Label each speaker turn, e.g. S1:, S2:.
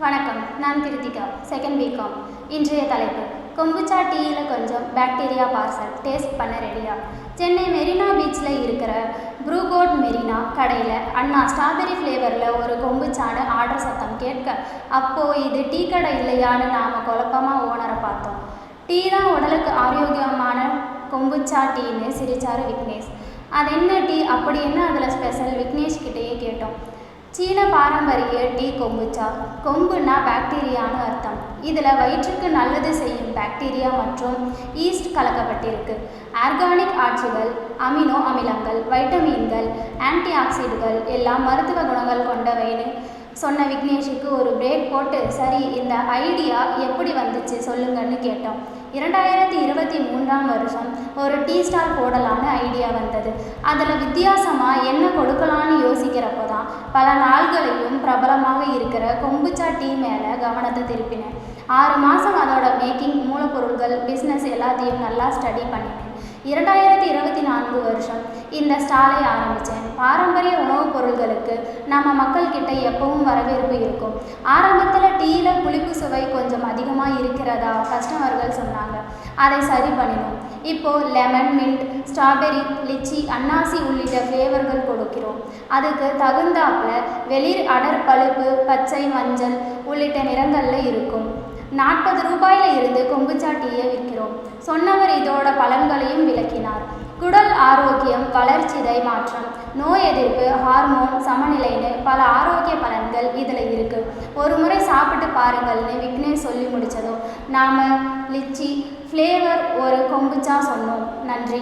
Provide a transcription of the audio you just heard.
S1: வணக்கம் நான் Kiruthika second BCom இன்றைய தலைப்பு கொம்புச்சா டீயில் கொஞ்சம் பாக்டீரியா பார்சல் டேஸ்ட் பண்ண ரெடியா சென்னை மெரினா பீச்சில் இருக்கிற ப்ரூகோட் மெரினா கடையில் அண்ணா ஸ்ட்ராபெரி ஃப்ளேவரில் ஒரு கொம்புச்சான்னு ஆர்டர் சத்தம் கேட்க அப்போது இது டீ கடை இல்லையான்னு நாம் குழப்பமாக ஓனரை பார்த்தோம். டீ தான் உடலுக்கு ஆரோக்கியமான கொம்புச்சா டீன்னு சிரிச்சாரு விக்னேஷ். அது என்ன டீ? அப்படி என்ன அதில் ஸ்பெஷல் விக்னேஷ் கிட்டேயே கேட்டோம். சீன பாரம்பரிய டீ கொம்புச்சா? கொம்புனா பாக்டீரியான்னு அர்த்தம். இதில் வயிற்றுக்கு நல்லது செய்யும் பாக்டீரியா மற்றும் ஈஸ்ட் கலக்கப்பட்டிருக்கு. ஆர்கானிக் ஆட்சிகள் அமினோ அமிலங்கள் வைட்டமின்கள் ஆன்டி ஆக்சிடுகள் எல்லாம் மருத்துவ குணங்கள் கொண்டவைன்னு சொன்ன விக்னேஷுக்கு ஒரு பிரேக் போட்டு சரி இந்த ஐடியா எப்படி வந்துச்சு சொல்லுங்கன்னு கேட்டோம். இரண்டாயிரத்தி இருபத்தி மூன்றாம் வருஷம் ஒரு டீ ஸ்டால் போடலான்னு ஐடியா வந்தது. அதில் வித்தியாசமாக என்ன கொடுக்கலான்னு யோசி பல நாள்களையும் பிரபலமாக இருக்கிற கொம்புச்சா டீ மேலே கவனத்தை திருப்பினேன். ஆறு மாதம் அதோட மேக்கிங் மூலப்பொருட்கள் பிஸ்னஸ் எல்லாத்தையும் நல்லா ஸ்டடி பண்ணினேன் இரண்டாயிரத்தி இருபத்தி நான்கு வருஷம் இந்த ஸ்டாலை ஆரம்பித்தேன் பாரம்பரிய உணவுப் பொருள்களுக்கு நம்ம மக்கள்கிட்ட எப்பவும் வரவேற்பு இருக்கும். ஆரம்பத்தில் டீயில் புளிப்பு சுவை கொஞ்சம் அதிகமாக இருக்கிறதா கஸ்டமர்கள் சொன்னாங்க. அதை சரி பண்ணினோம். இப்போது லெமன் மின்ட் ஸ்ட்ராபெரி லிச்சி அன்னாசி உள்ளிட்ட ஃப்ளேவர்கள் கொடுக்கிறோம். அதுக்கு தகுந்தாப்பில் வெளிர் அடர் பழுப்பு பச்சை மஞ்சள் உள்ளிட்ட நிறங்களில் இருக்கும். நாற்பது ரூபாயில் இருந்து கொம்புச்சா டீயை விற்கிறோம். சொன்னவர் இதோட பலன்களையும் விளக்கினார். குடல் ஆரோக்கியம் வளர்ச்சிதை மாற்றம். நோய் எதிர்ப்பு ஹார்மோன் சமநிலைன்னு பல ஆரோக்கிய பலன்கள் இதில் இருக்குது ஒரு முறை சாப்பிட்டு பாருங்கள்னு விக்னேஷ் சொல்லி முடித்ததும் நாம் லிச்சி ஃப்ளேவர் ஒரு கொம்புச்சா சொன்னோம். நன்றி.